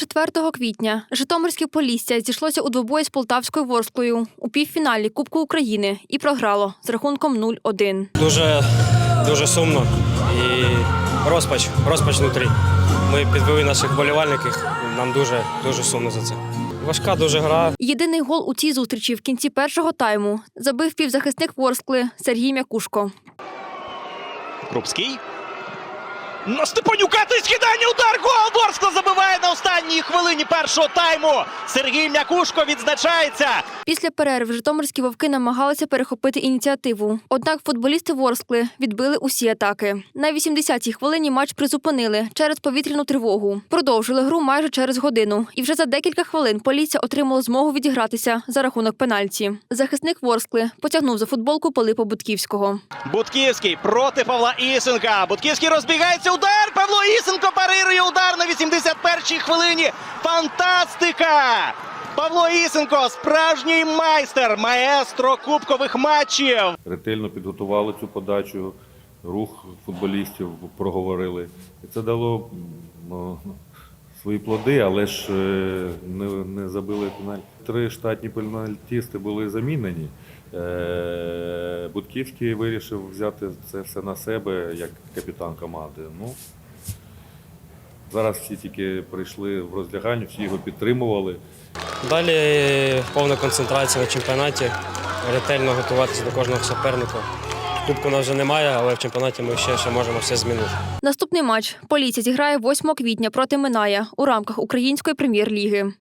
4 квітня Житомирське Полісся зійшлося у двобої з Полтавською Ворсклою у півфіналі Кубку України і програло з рахунком 0-1. Дуже, дуже сумно і розпач, розпач внутрі. Ми підвели наших болівальників, нам дуже, дуже сумно за це. Важка дуже гра. Єдиний гол у цій зустрічі в кінці першого тайму забив півзахисник Ворскли Сергій Мякушко. Крупський. На Степанюка ти скидання удар гол! Ворскла забиває на останній хвилині першого тайму. Сергій Мякушко відзначається. Після перерви житомирські вовки намагалися перехопити ініціативу. Однак футболісти Ворскли відбили усі атаки. На 80-й хвилині матч призупинили через повітряну тривогу. Продовжили гру майже через годину. І вже за декілька хвилин Полісся отримало змогу відігратися за рахунок пенальті. Захисник Ворскли потягнув за футболку Пилипа Будківського. Будківський проти Павла Ісенка. Будківський розбігається. Удар. Павло Ісенко парирує удар на 81-й хвилині. Фантастика! Павло Ісенко, справжній майстер, маестро кубкових матчів. ретельно підготували цю подачу, рух футболістів проговорили. І це дало свої плоди, але ж е, не забили пенальті. Три штатні пенальтісти були замінені. Е, Будківський вирішив взяти це все на себе як капітан команди. Ну, зараз всі тільки прийшли в роздягальню, всі його підтримували. Далі повна концентрація на чемпіонаті, ретельно готуватися до кожного суперника. Кубку у нас вже немає, але в чемпіонаті ми ще, ще можемо все змінити. Наступний матч Полісся зіграє 8 квітня проти Миная у рамках Української прем'єр-ліги.